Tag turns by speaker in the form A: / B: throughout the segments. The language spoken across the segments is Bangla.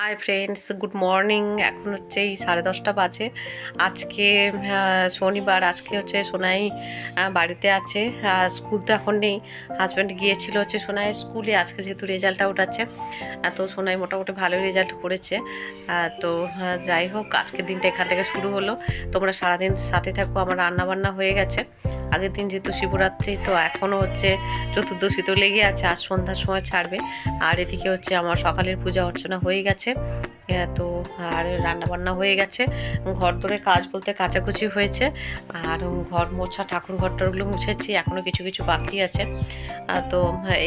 A: হাই ফ্রেন্ডস গুড মর্নিং এখন হচ্ছে এই সাড়ে দশটা বাজে। আজকে শনিবার। আজকে হচ্ছে সোনাই বাড়িতে আছে। স্কুল তো এখন নেই। হাজব্যান্ড গিয়েছিল হচ্ছে সোনাইয়ের স্কুলে। আজকে যেহেতু রেজাল্টটা উঠাচ্ছে। আহ, তো সোনাই মোটামুটি ভালো রেজাল্ট করেছে। তো যাই হোক আজকের দিনটা এখান থেকে শুরু হলো। তোমরা সারাদিন সাথে থাকো। আমার রান্না বান্না হয়ে গেছে। আগের দিন যেহেতু শিবরাত্রি তো এখনও হচ্ছে চতুর্দশী তো লেগে আছে। আজ সন্ধ্যার সময় ছাড়বে। আর এদিকে হচ্ছে আমার সকালের পূজা অর্চনা হয়ে গেছে। আহ, তো আর রান্না বান্না হয়ে গেছে। ঘর ধরে কাজ বলতে কাচাকুচি হয়েছে। আর ঘর মোছা ঠাকুর ঘরটারগুলো মুছেছি। এখনও কিছু কিছু বাকি আছে। তো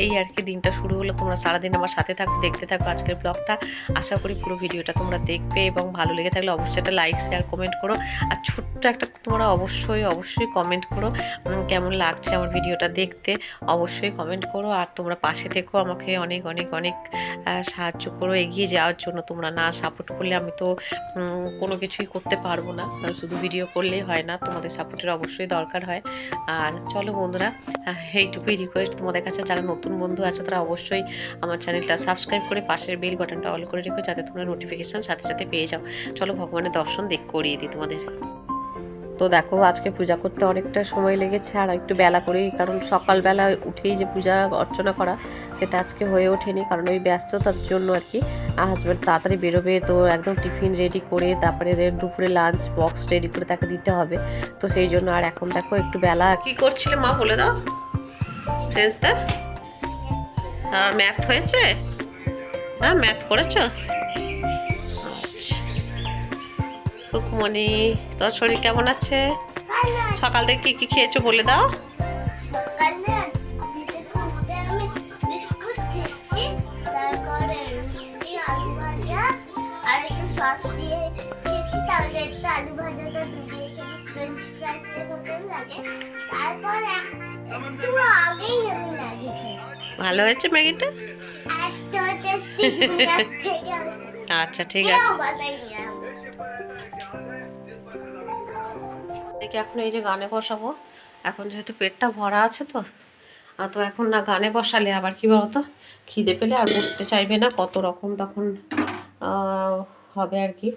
A: এই আর কি দিনটা শুরু হলো। তোমরা সারাদিন আমার সাথে থাকো দেখতে থাকো আজকের ব্লগটা। আশা করি পুরো ভিডিওটা তোমরা দেখবে এবং ভালো লেগে থাকলে অবশ্যই একটা লাইক শেয়ার কমেন্ট করো। আর ছোট্ট একটা তোমরা অবশ্যই অবশ্যই কমেন্ট করো। কেমন লাগছে আমার ভিডিওটা দেখতে? অবশ্যই কমেন্ট করো। আর তোমরা পাশে থেকো। আমাকে অনেক অনেক অনেক সাহায্য করো। এগিয়ে যাওয়ার জন্য। তোমরা না সাপোর্ট করলে আমি তো কোনো কিছুই করতে পারব না। শুধু ভিডিও করলেই হয় না, তোমাদের সাপোর্টের অবশ্যই দরকার হয়। আর চলো বন্ধুরা এইটুকুই রিকোয়েস্ট তোমাদের কাছে। যারা নতুন বন্ধু আছে, তারা অবশ্যই আমার চ্যানেলটা সাবস্ক্রাইব করে পাশের বেল বাটনটা অল করে রেখো, যাতে তোমরা নোটিফিকেশান সাথে সাথে পেয়ে যাও। চলো ভগবানের দর্শন দেখ, করিয়ে দিই তোমাদের। তো দেখো, আজকে পূজা করতে অনেকটা সময় লেগেছে আর একটু বেলা করেই, কারণ সকালবেলা উঠেই যে পূজা অর্চনা করা, সেটা আজকে হয়ে ওঠেনি, কারণ ওই ব্যস্ততার জন্য আর কি। হাজব্যান্ড তাড়াতাড়ি বেরোবে, তো একদম টিফিন রেডি করে, তারপরে দুপুরে লাঞ্চ বক্স রেডি করে তাকে দিতে হবে। তো সেই জন্য আর এখন দেখো, একটু বেলা কি করছিলে মা, বলে দাও। ফ্রেন্ডসদা আর ম্যাথ হয়েছে? হ্যাঁ ম্যাথ করেছ? কুকুমণি তোর শরীর কেমন আছে? সকাল থেকে কি কি খেয়েছো বলে দাও। ভালো হয়েছে ম্যাগিটা? আচ্ছা ঠিক আছে। এখন এই যে গানে বসাবো। এখন যেহেতু পেটটা ভরা আছে তো আর তো এখন না গানে বসালে আবার কি বলতো? খিদে পেলে আর বসতে চাইবে না, কত রকম তখন হবে আর কি।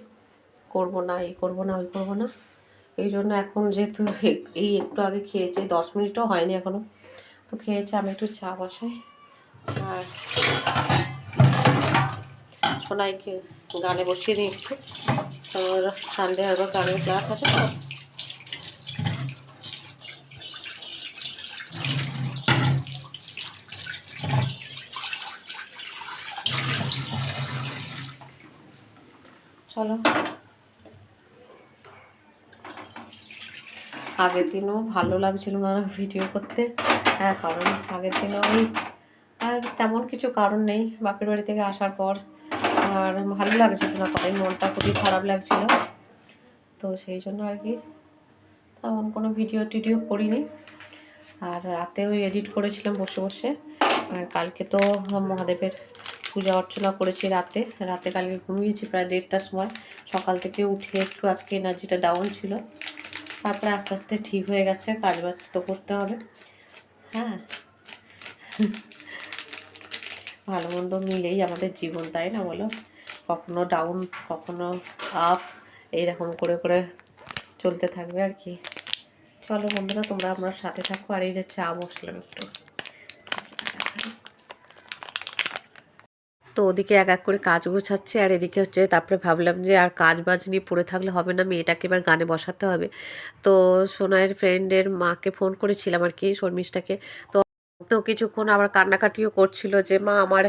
A: করব না, এই করব না, ওই করব না। এই জন্য এখন যেহেতু এই একটু আগে খেয়েছে, দশ মিনিটও হয়নি এখনও। তো খেয়েছে, আমি একটু চা বসাই। আর সোনাইকে গানে বসিয়ে দিই একটু। তোর সানডে আবার গানের ক্লাস আছে তো। চলো। আগের দিনও ভালো লাগছিল না ভিডিও করতে। হ্যাঁ কারণ আগের দিনও ওই তেমন কিছু কারণ নেই। বাপের বাড়ি থেকে আসার পর আর ভালো লাগছিল না কথাই মনটা খুবই খারাপ লাগছিল। তো সেই জন্য আর কি, তেমন কোনো ভিডিও টিডিও করিনি। আর রাতেও এডিট করেছিলাম বসে বসে। আর কালকে তো মহাদেবের পূজা অর্চনা করেছি রাতে। রাতে কালকে ঘুমিয়েছি প্রায় দেড়টার সময়। সকাল থেকে উঠে একটু আজকে এনার্জিটা ডাউন ছিল। তারপরে আস্তে আস্তে ঠিক হয়ে গেছে, কাজ বাজ তো করতে হবে। হ্যাঁ। ভালো মন্দ মিলেই আমাদের জীবন, তাই না বলো? কখনো ডাউন কখনো আপ এইরকম করে করে চলতে থাকবে আর কি। চলো বন্ধুরা, তোমরা আমার সাথে থাকো আর এই যে চা বসলাম একটু। তো ওদিকে এক এক করে কাজ গোছাচ্ছে আর এদিকে হচ্ছে তারপরে ভাবলাম যে আর কাজ বাজ নিয়ে পড়ে থাকলে হবে না, মেয়েটাকে এবার গানে বসাতে হবে। তো সোনাইয়ের ফ্রেন্ডের মাকে ফোন করেছিলাম আর কি, শর্মিষ্ঠাকে। তো তো কিছুক্ষণ আবার কান্নাকাটিও করছিল যে মা আমার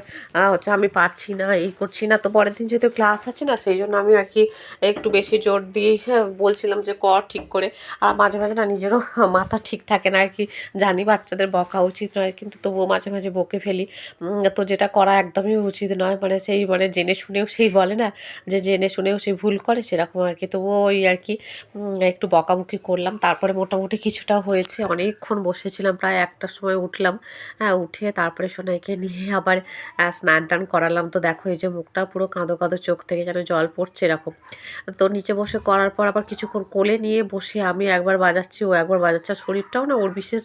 A: হচ্ছে আমি পারছি না এই করছি না। তো পরের দিন যেহেতু ক্লাস আছে না সেই জন্য আমি আর কি একটু বেশি জোর দিয়ে হ্যাঁ, বলছিলাম যে কর ঠিক করে। আর মাঝে মাঝে না নিজেরও মাথা ঠিক থাকে না আর কি জানি বাচ্চাদের বকা উচিত নয় কিন্তু তবুও মাঝে মাঝে বকে ফেলি। তো যেটা করা একদমই উচিত নয় মানে সেই মানে জেনে শুনেও সেই বলে না যে জেনে শুনেও সে ভুল করে সেরকম আর কি তবুও ওই আর কি একটু বকাবকি করলাম। তারপরে মোটামুটি কিছুটা হয়েছে। অনেকক্ষণ বসেছিলাম প্রায় একটার সময় উঠলাম। উঠে তারপরে সোনাইকে নিয়ে আবার স্নান টান করালাম। তো দেখো এই যে মুখটা পুরো কাঁদো কাঁদো, চোখ থেকে যেন জল পড়ছে এরকম। তো নিচে বসে করার পর আবার কিছুক্ষণ কোলে নিয়ে বসে আমি একবার বাজাচ্ছি, ও একবার বাজাচ্ছে। শরীরটাও না ওর বিশেষ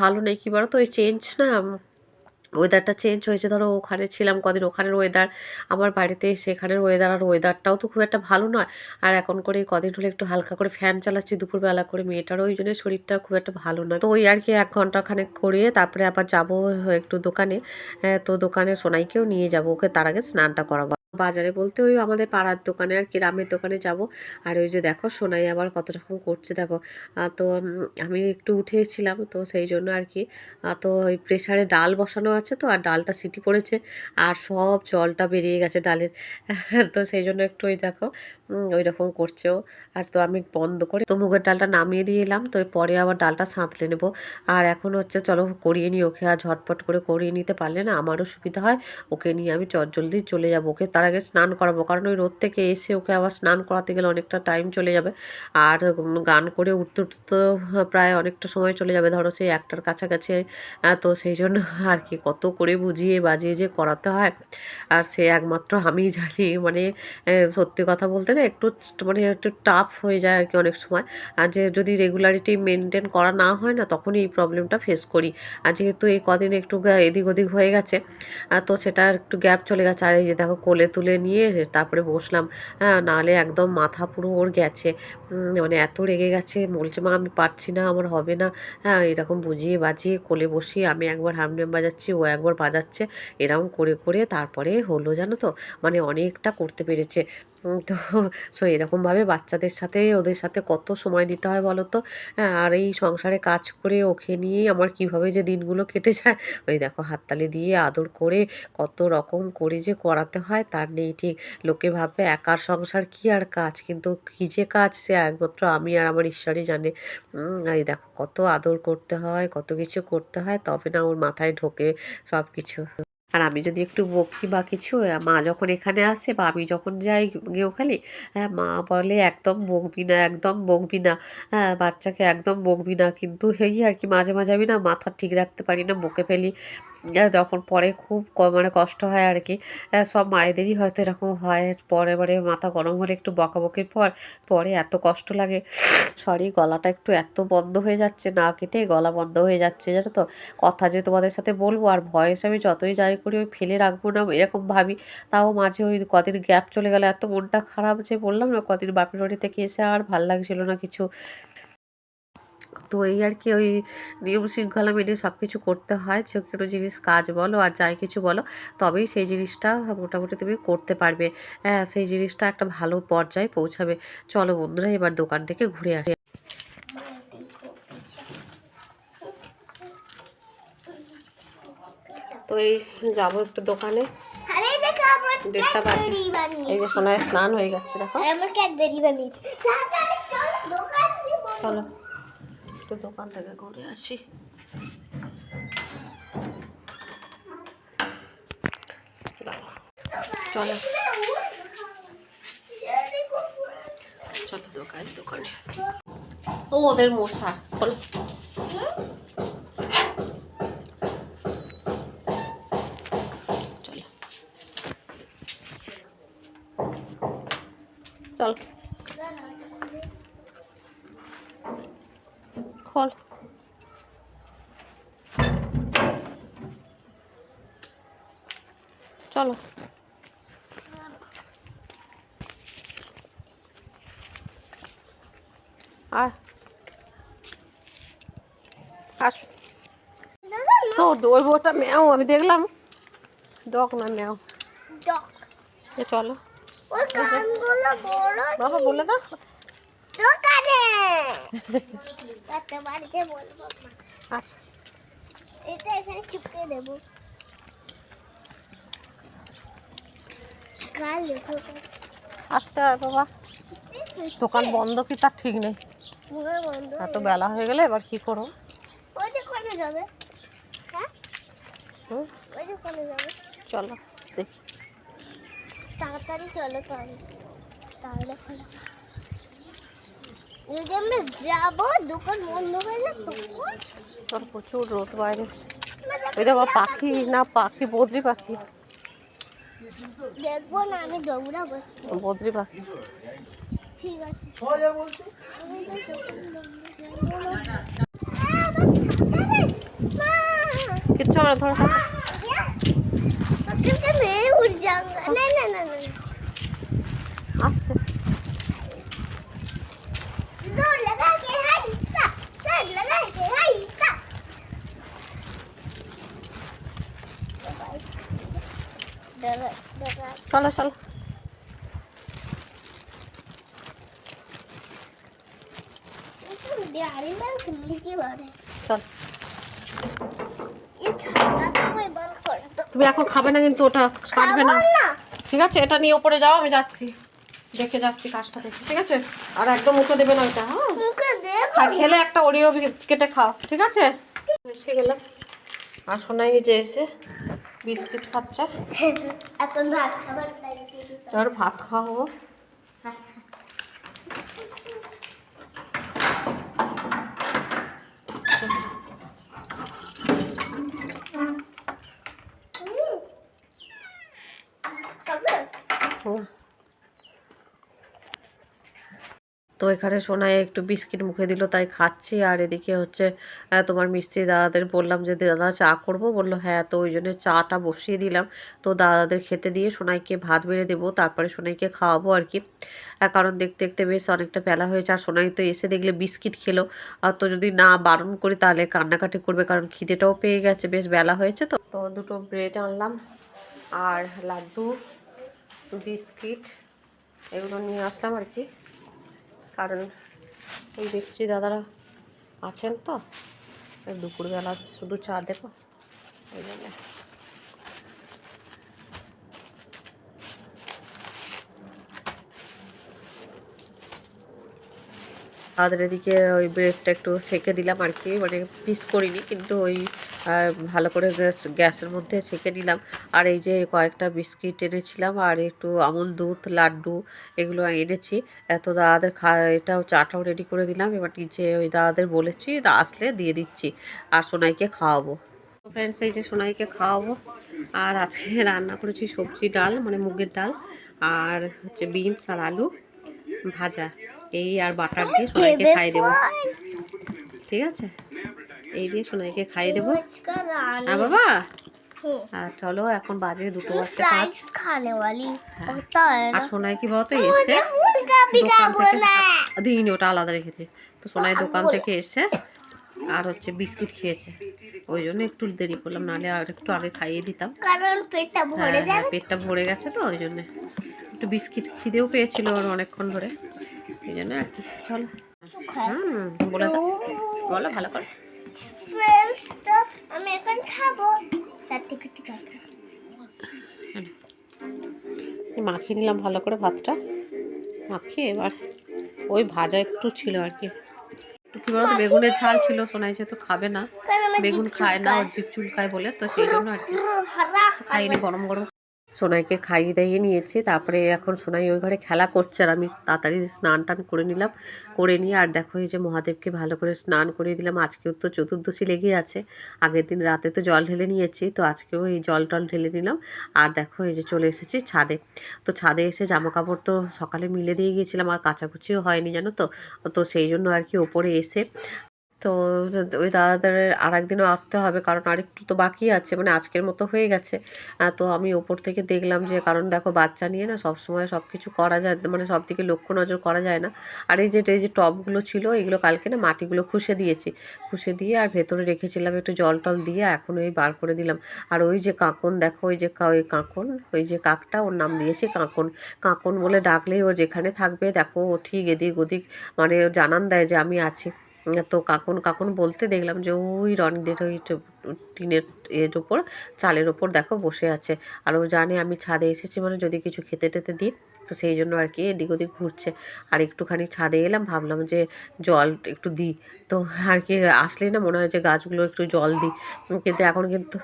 A: ভালো নেই কি বলো তো এই চেঞ্জ না ওয়েদারটা চেঞ্জ হয়েছে। ধরো ওখানে ছিলাম কদিন ওখানের ওয়েদার আমার বাড়িতে সেখানের ওয়েদার আর ওয়েদারটাও তো খুব একটা ভালো নয়। আর এখন করে কদিন হলে একটু হালকা করে ফ্যান চালাচ্ছি, দুপুরবেলা করে মেয়েটারও ওই জন্য শরীরটা খুব একটা ভালো নয়। তো ওই আর কি এক ঘণ্টা খানেক করিয়ে তারপরে আবার যাব একটু দোকানে। তো দোকানে সোনাইকেও নিয়ে যাব, ওকে তার আগে স্নানটা করাবো। বাজারে বলতে ওই আমাদের পাড়ার দোকানে আর কি, রামের দোকানে যাব। আর ওই যে দেখো সোনাই আবার কত রকম করছে, দেখো। তো আমি একটু উঠেছিলাম, তো সেই জন্য আর কি তো ওই প্রেশারে ডাল বসানো আছে তো, আর ডালটা সিটি পড়েছে, আর সব জলটা বেরিয়ে গেছে ডালের। তো সেই জন্য একটু ওই দেখো ওই রকম করছে। ও আর তো আমি বন্ধ করে তো মুগের ডালটা নামিয়ে দিয়ে এলাম, তো পরে আবার ডালটা সাঁতলে নেব। আর এখন হচ্ছে চলো করিয়ে নিই, ওকে আর ঝটপট করে করিয়ে নিতে পারলে না আমারও সুবিধা হয়। ওকে নিয়ে আমি চটজলদি চলে যাব, ওকে তার আগে স্নান করাবো, কারণ ওই রোদ থেকে এসে ওকে আবার স্নান করাতে গেলে অনেকটা টাইম চলে যাবে। আর গান করে উঠতে উঠতে প্রায় অনেকটা সময় চলে যাবে, ধরো সেই একটার কাছাকাছি। তো সেই জন্য আর কি কত করে বুঝিয়ে বাজিয়ে যে করাতে হয়। আর সে একমাত্র আমি জানি মানে সত্যি কথা বলতে না একটু মানে একটু টাফ হয়ে যায় আর কি অনেক সময়। আর যে যদি রেগুলারিটি মেনটেন করা না হয় না, তখনই এই প্রবলেমটা ফেস করি। আর যেহেতু এই কদিন একটু এদিক ওদিক হয়ে গেছে তো সেটা একটু গ্যাপ চলে গেছে। আর এই যে দেখো কোলে তুলে নিয়ে তারপরে বসলাম। হ্যাঁ নাহলে একদম মাথা পুরো ওর গেছে। মানে এত রেগে গেছে বলছে মা আমি পারছি না আমার হবে না। হ্যাঁ এরকম বুঝিয়ে বাজিয়ে কোলে বসিয়ে আমি একবার হারমোনিয়াম বাজাচ্ছি ও একবার বাজাচ্ছে এরকম করে করে তারপরে হলো জানো তো? মানে অনেকটা করতে পেরেছে। তো সো এরকমভাবে বাচ্চাদের সাথে ওদের সাথে কত সময় দিতে হয় বলো তো? হ্যাঁ, আর এই সংসারে কাজ করে ওকে নিয়েই আমার কীভাবে যে দিনগুলো কেটে যায় ওই দেখো হাততালি দিয়ে আদর করে কত রকম করে যে করাতে হয় তার নেই ঠিক। লোকে ভাববে একার সংসার কি আর কাজ? কিন্তু কী যে কাজ সে একমাত্র আমি আর আমার ঈশ্বরই জানে। এই দেখো, কত আদর করতে হয়, কত কিছু করতে হয়, তবে না ওর মাথায় ঢোকে সব কিছু আর আমি যদি একটু বকি বা কিছু মা যখন এখানে আসে বা আমি যখন যাই গেও খালি হ্যাঁ মা বলে একদম বকবি না, একদম বকবি না। হ্যাঁ বাচ্চাকে একদম বকবি না, কিন্তু এই আর কি মাঝে মাঝে আমি না মাথা ঠিক রাখতে পারি না, বকে ফেলি। যখন পরে খুব মানে কষ্ট হয় আর কি সব মায়েদেরই হয়তো এরকম হয়। পরে পরে মাথা গরম হলে একটু বকাবকির পর, পরে এত কষ্ট লাগে। সরি, গলাটা একটু এত বন্ধ হয়ে যাচ্ছে, না কেটে গলা বন্ধ হয়ে যাচ্ছে, জানো তো? কথা যে তোমাদের সাথে বলব আর ভয়েস আমি যতই যাই করি ওই ফেলে রাখব না, এরকম ভাবি। তাও মাঝে ওই কদিন গ্যাপ চলে গেলে, এত মনটা খারাপ যে বললাম না, কদিন বাপের বাড়ি থেকে এসে আর ভালো লাগছিল না কিছু। তো এই আর কি ওই নিয়ম শৃঙ্খলা মেনে সব কিছু করতে হয়। যে কোনো জিনিস কাজ বলো আর যাই কিছু বলো তবেই সেই জিনিসটা মোটামুটি তুমি করতে পারবে। হ্যাঁ সেই জিনিসটা একটা ভালো পর্যায়ে পৌঁছাবে। চলো বন্ধুরা এবার দোকান থেকে ঘুরে আসি। তো এই যাব একটু দোকানে। দেড়টা বাজে। এই যে সোনায় স্নান হয়ে গেছে দেখো।
B: চলো।
A: একটু দোকান থেকে ঘুরে আসি। চলো। চলো দোকানে দোকানে। ও ওদের মশা। চলো চলো চল খোল চলো। আস। তো ওই বউটা মেয়াও আমি দেখলাম। ডক না মেয়াও? চলো। বাবা বলে দাও।
B: দোকানে। বাড়িতে বলব
A: আচ্ছা।
B: এটা এখানে চিপকে দেবো কাল লেখো
A: আসতে হয় বাবা। দোকান বন্ধ কি তার ঠিক নেই?
B: বন্ধ
A: এত বেলা হয়ে গেলে এবার কি করো
B: ওই যে যাবে হ্যাঁ
A: হুম?
B: ওই যে কোনে যাবে
A: চলো দেখি।
B: তাড়াতাড়ি চলো তাহলে। যদি আমরা যাব দোকান বন্ধ হয়ে তখন
A: তোর প্রচুর রোদ বাইরে। ওই দেখো পাখি না পাখি বদ্রি পাখি।
B: দেখব না আমি দৌড়াবো
A: বদ্রি পাখি
B: ঠিক আছে বলছি
A: কিচ্ছু আমরা ধরো আসতে চলো চলো। তুমি এখন খাবে না কিন্তু ওটা কাটবে না। ঠিক আছে এটা নিয়ে ওপরে যাও আমি যাচ্ছি। দেখে যাচ্ছি কাজটা দেখে ঠিক আছে? আর একদম মুখে দেবে না ওটা হ্যাঁ? খেলে একটা ওরিও কেটে খাও ঠিক আছে? এসে গেলাম। আসো যে এসে বিস্কিট খাচ্ছে?
B: এখন ভাত খাবার লাগিয়ে দিই
A: আর ভাত খাওয়াবো
B: খাবে
A: হুম। তো এখানে সোনাই একটু বিস্কিট মুখে দিল, তাই খাচ্ছি। আর এদিকে হচ্ছে তোমার মিস্ত্রি দাদাদের বললাম যে, দাদা চা করব? বলল হ্যাঁ তো ওই জন্য চাটা বসিয়ে দিলাম। তো দাদাদের খেতে দিয়ে সোনাইকে ভাত বেড়ে দেবো, তারপরে সোনাইকে খাওয়াবো আর কি। কারণ দেখতে দেখতে বেশ অনেকটা বেলা হয়েছে, আর সোনাই তো এসে দেখলে বিস্কিট খেলো। আর তো যদি না বারণ করি, তাহলে কান্নাকাটি করবে, কারণ খিদেটাও পেয়ে গেছে, বেশ বেলা হয়েছে তো। তো দুটো ব্রেড আনলাম, আর লাড্ডু, বিস্কিট, এগুলো নিয়ে আসলাম আর কি। কারণ ওই মিস্ত্রি দাদারা আছেন তো। এই দুপুরবেলা শুধু চা দেবো। ওই জন্য। আমাদের এদিকে ওই ব্রেডটা একটু সেকে দিলাম আর কি। মানে পিস করিনি কিন্তু ওই আহ, ভালো করে গ্যাস- গ্যাসের মধ্যে ছেঁকে নিলাম। আর এই যে কয়েকটা বিস্কিট এনেছিলাম, আর একটু আমুল দুধ, লাড্ডু এগুলো এনেছি। এত দাদাদের খা, এটাও চাটাও রেডি করে দিলাম। এবার নিচে ওই দাদাদের বলেছি আসলে দিয়ে দিচ্ছি আর সোনাইকে খাওয়াবো। ফ্রেন্ডস এই যে সোনাইকে খাওয়াবো। আর আজকে রান্না করেছি সবজি ডাল মানে মুগের ডাল, আর হচ্ছে বিনস আর আলু ভাজা। এই আর বাটার দিয়ে সোনাইকে খাইয়ে দেবো। ঠিক আছে? এই দিয়ে সোনাইকে খাইয়ে দেবো। হ্যাঁ বাবা? আর চলো এখন বাজে দুটো বাজতে পাঁচ।
B: হ্যাঁ।
A: আর সোনাই কি বলতো এসে দিন ওটা আলাদা রেখেছে। তো সোনাই দোকান থেকে এসে আর হচ্ছে বিস্কিট খেয়েছে। ওই জন্য একটু দেরি করলাম নাহলে আর একটু আগে খাইয়ে দিতাম।
B: কারণ পেটটা ভরে
A: হ্যাঁ, হ্যাঁ,
B: যাবে
A: পেটটা ভরে গেছে তো ওই জন্য। একটু বিস্কিট খিদেও পেয়েছিল ওর অনেকক্ষণ ধরে। এই জন্য আর কি চলো। হুম বলে বলো ভালো করে।
B: ফ্রেন্ডস আমি এখন খাব। তার থেকে একটু জল
A: মাখিয়ে নিলাম ভালো করে ভাতটা। মাখিয়ে এবার ওই ভাজা একটু ছিল আর কি। একটু কী বলতো বেগুনের ঝাল ছিল শোনাই তো খাবে না। বেগুন খায় না ওর
B: জিপ
A: চুল খায় বলে তো সেই জন্য আর কি। খাইনি গরম গরম সোনাইকে খাইয়ে দাইয়ে নিয়েছি। তারপরে এখন সোনাই ওই ঘরে খেলা করছে আর আমি তাড়াতাড়ি স্নান টান করে নিলাম। করে নিয়ে আর দেখো এই যে মহাদেবকে ভালো করে স্নান করে দিলাম। আজকেও তো চতুর্দশী লেগে আছে। আগের দিন রাতে তো জল ঢেলে নিয়েছি। তো আজকেও এই জল টল ঢেলে নিলাম। আর দেখো এই যে চলে এসেছি ছাদে। তো ছাদে এসে জামা কাপড় তো সকালে মিলে দিয়ে গিয়েছিলাম। আর কাচাকুচিও হয়নি জানো তো? তো সেই জন্য আর কি ওপরে এসে তো ওই দাদাদের আর একদিনও আসতে হবে, কারণ আরেকটু তো বাকি আছে মানে আজকের মতো হয়ে গেছে। তো আমি ওপর থেকে দেখলাম যে, কারণ দেখো বাচ্চা নিয়ে না সব সময় সব কিছু করা যায় মানে সব দিকে লক্ষ্য নজর করা যায় না। আর এই যে এই যে টবগুলো ছিল, এগুলো কালকে না মাটিগুলো খুশে দিয়েছি। খুশে দিয়ে আর ভেতরে রেখেছিলাম একটু জল টল দিয়ে, এখন ওই বার করে দিলাম। আর ওই যে কাঁকন, দেখো ওই যে ওই কাঁকন, ওই যে কাকটা, ওর নাম দিয়েছি কাঁকন। কাঁকন বলে ডাকলেই ও যেখানে থাকবে, দেখো ও ঠিক এদিক ওদিক মানে জানান দেয় যে আমি আছি। তো কাকুন কাকুন বলতে দেখলাম যে, ওই রনিদের ওই টিনের এর উপর, চালের ওপর দেখো বসে আছে। আর ও জানে আমি ছাদে এসেছি মানে যদি কিছু খেতে টেতে দিই, তো সেই জন্য আর কি এদিক ওদিক ঘুরছে। আর একটুখানি ছাদে এলাম, ভাবলাম যে জল একটু দিই। তো আর কি আসলেই না মনে হয় যে গাছগুলো একটু জল দিই। কিন্তু এখন কিন্তু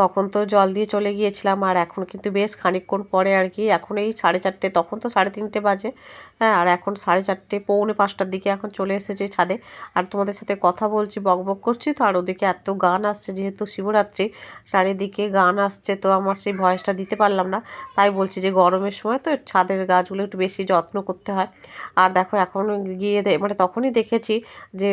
A: তখন তো জল দিয়ে চলে গিয়েছিলাম, আর এখন কিন্তু বেশ খানিকক্ষণ পরে আর কি, এখন এই সাড়ে চারটে, তখন তো সাড়ে তিনটে বাজে। হ্যাঁ আর এখন সাড়ে চারটে, পৌনে পাঁচটার দিকে এখন চলে এসেছে ছাদে। আর তোমাদের সাথে কথা বলছি, বক বক করছি, তো আর ওদিকে এত গান আসছে, যেহেতু শিবরাত্রি, চারিদিকে গান আসছে, তো আমার সেই ভয়েসটা দিতে পারলাম না। তাই বলছি যে গরমের সময় তো ছাদের গাছগুলো একটু বেশি যত্ন করতে হয়। আর দেখো এখন গিয়ে মানে তখনই দেখেছি যে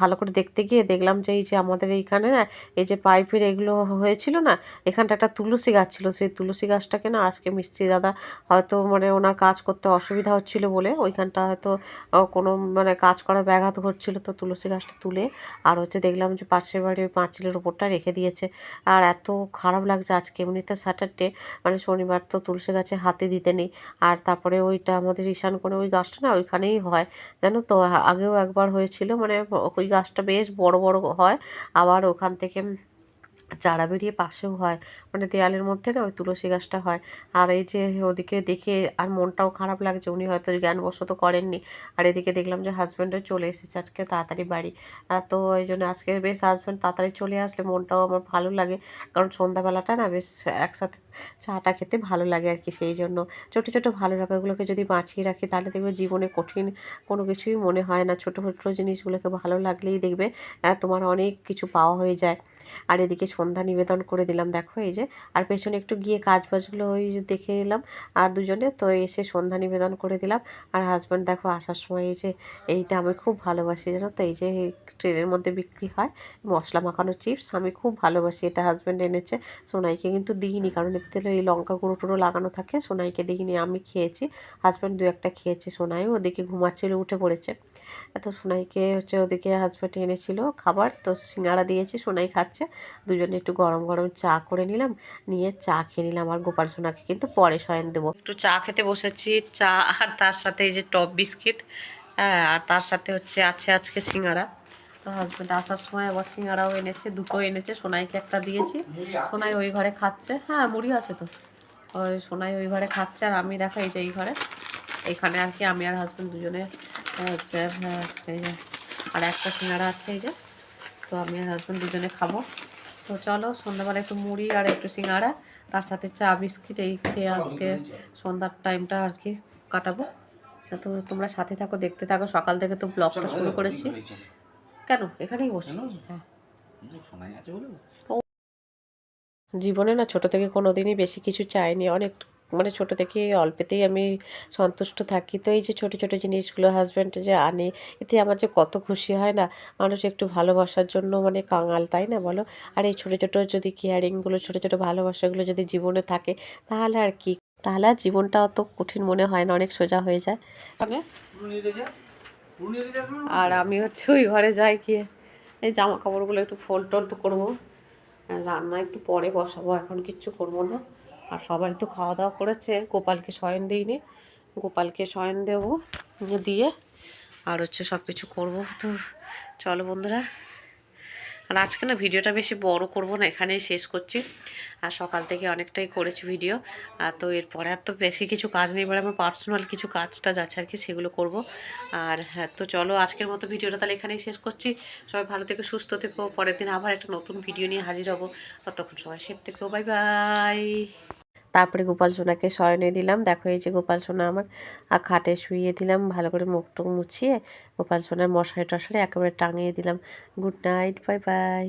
A: ভালো করে দেখতে গিয়ে দেখলাম যে এই যে আমাদের এইখানে না, এই যে পাইপের এগুলো হয়েছিল না? এখানটা একটা তুলসী গাছ ছিল। সেই তুলসী গাছটাকে না আজকে মিস্ত্রি দাদা হয়তো মানে ওনার কাজ করতে অসুবিধা হচ্ছিল বলে ওইখানটা হয়তো কোনো মানে কাজ করার ব্যাঘাত ঘটছিল তো তুলসী গাছটা তুলে আর হচ্ছে দেখলাম যে পাশের বাড়ির পাঁচিলের ওপরটা রেখে দিয়েছে। আর এত খারাপ লাগছে আজকে। এমনিতে স্যাটারডে মানে শনিবার তো তুলসী গাছে হাতে দিতে নেই। আর তারপরে ওইটা আমাদের ঈশান করে ওই গাছটা না ওইখানেই হয়। জানো তো? আগেও একবার হয়েছিল মানে ওই গাছটা বেশ বড় বড় হয়। আবার ওখান থেকে চারা বেরিয়ে পাশেও হয় মানে দেয়ালের মধ্যে না ওই তুলসী গাছটা হয়। আর এই যে ওদিকে দেখে আর মনটাও খারাপ লাগছে, উনি হয়তো জ্ঞানবশত করেননি। আর এদিকে দেখলাম যে হাজব্যান্ডও চলে এসেছে আজকে তাড়াতাড়ি বাড়ি। তো এই জন্য আজকে বেশ হাজব্যান্ড তাড়াতাড়ি চলে আসলে মনটাও আমার ভালো লাগে। কারণ সন্ধ্যাবেলাটা না বেশ একসাথে চাটা খেতে ভালো লাগে আর কি সেই জন্য। ছোটো ছোটো ভালো লাগাগুলোকে যদি বাঁচিয়ে রাখি তাহলে দেখবে জীবনে কঠিন কোনো কিছুই মনে হয় না। ছোটো ছোটো জিনিসগুলোকে ভালো লাগলেই দেখবে তোমার অনেক কিছু পাওয়া হয়ে যায়। আর এদিকে সন্ধ্যা নিবেদন করে দিলাম, দেখো এই যে। আর পেছনে একটু গিয়ে কাজ বাজগুলো ওই যে দেখে এলাম, আর দুজনে তো এসে সন্ধ্যা নিবেদন করে দিলাম। আর হাজব্যান্ড দেখো আসার সময় এই যে এইটা আমি খুব ভালোবাসি, জানো তো? এই যে ট্রেনের মধ্যে বিক্রি হয় মশলা মাখানো চিপস আমি খুব ভালোবাসি এটা হাজব্যান্ড এনেছে। সোনাইকে কিন্তু দিইনি, কারণ এতে এই লঙ্কা গুঁড়ো টুড়ো লাগানো থাকে, সোনাইকে দিইনি, আমি খেয়েছি। হাজব্যান্ড দু একটা খেয়েছে সোনাই, ওদিকে ঘুমাচ্ছিল, উঠে পড়েছে। তো সোনাইকে হচ্ছে ওদিকে হাজব্যান্ড এনেছিল খাবার, তো সিঙ্গারা দিয়েছি, সোনাই খাচ্ছে। দুজনে একটু গরম গরম চা করে নিলাম নিয়ে চা খেয়ে নিলাম আর গোপাল সোনাকে কিন্তু পরে শয়ন দেবো। একটু চা খেতে বসেছি চা আর তার সাথে এই যে টপ বিস্কিট হ্যাঁ আর তার সাথে হচ্ছে আছে আজকে সিঙ্গারা। তো হাজব্যান্ড আসার সময় আবার সিঙ্গারাও এনেছে দুটো এনেছে সোনাইকে একটা দিয়েছি। সোনাই ওই ঘরে খাচ্ছে হ্যাঁ মুড়ি আছে তো। ওই সোনাই ওই ঘরে খাচ্ছে আর আমি দেখো এই যে এই ঘরে এইখানে আর কি আমি আর হাজব্যান্ড দুজনে হচ্ছে হ্যাঁ, এই যে আর একটা সিঙ্গারা আছে এই যে তো আমি আর হাজব্যান্ড দুজনে খাব। তো চলো সন্ধ্যাবেলা একটু মুড়ি আর একটু সিঙাড়া তার সাথে চা বিস্কিট এই খেয়ে আজকে সন্ধ্যার টাইমটা আর কি কাটাবো। তো তোমরা সাথে থাকো দেখতে থাকো সকাল থেকে তো ব্লগটা শুরু করেছি। কেন? এখানেই বসে। হ্যাঁ। জীবনে না ছোট থেকে কোনো দিনই বেশি কিছু চাইনি। অনেক মানে ছোট থেকে অল্পেতেই আমি সন্তুষ্ট থাকি। তো এই যে ছোট ছোট জিনিসগুলো হাজব্যান্ড যে আনে এতে আমার যে কত খুশি হয় না? মানুষ একটু ভালোবাসার জন্য মানে কাঙাল তাই না বলো? আর এই ছোট ছোট যদি কেয়ারিংগুলো ছোট ছোট ভালোবাসাগুলো যদি জীবনে থাকে তাহলে আর কি? তাহলে আর জীবনটা অত কঠিন মনে হয় না অনেক সোজা হয়ে যায়। আর আমি হচ্ছে ওই ঘরে যাই গিয়ে এই জামা কাপড়গুলো একটু ফোল্ড টোল্ড করব রান্না একটু পরে বসাবো এখন কিচ্ছু করব না। আর সবাই তো খাওয়া দাওয়া করেছে। গোপালকে শয়ন দিইনি। গোপালকে শয়ন দেবো দিয়ে আর হচ্ছে সব কিছু করব তো। চলো বন্ধুরা। আর আজকে না ভিডিওটা বেশি বড় করব না, এখানেই শেষ করছি। আর সকাল থেকে অনেকটাই করেছি ভিডিও। আর তো এরপরে আর তো বেশি কিছু কাজ নেই, এবার আমার পার্সোনাল কিছু কাজ টাজ আছে আর কি, সেগুলো করব। আর হ্যাঁ তো চলো আজকের মতো ভিডিওটা তাহলে এখানেই শেষ করছি। সবাই ভালো থেকে, সুস্থ থেকো। পরের দিন আবার একটা নতুন ভিডিও নিয়ে হাজির হব। ততক্ষণ সবাই সেফ থেকো। Bye bye. তারপরে গোপাল সোনাকে শয়নে দিলাম। দেখো এই যে গোপাল সোনা আমার, আর খাটে শুইয়ে দিলাম, ভালো করে মুখ টুক মুছিয়ে গোপাল সোনার মশারি টশারি একেবারে টাঙিয়ে দিলাম। Good night bye bye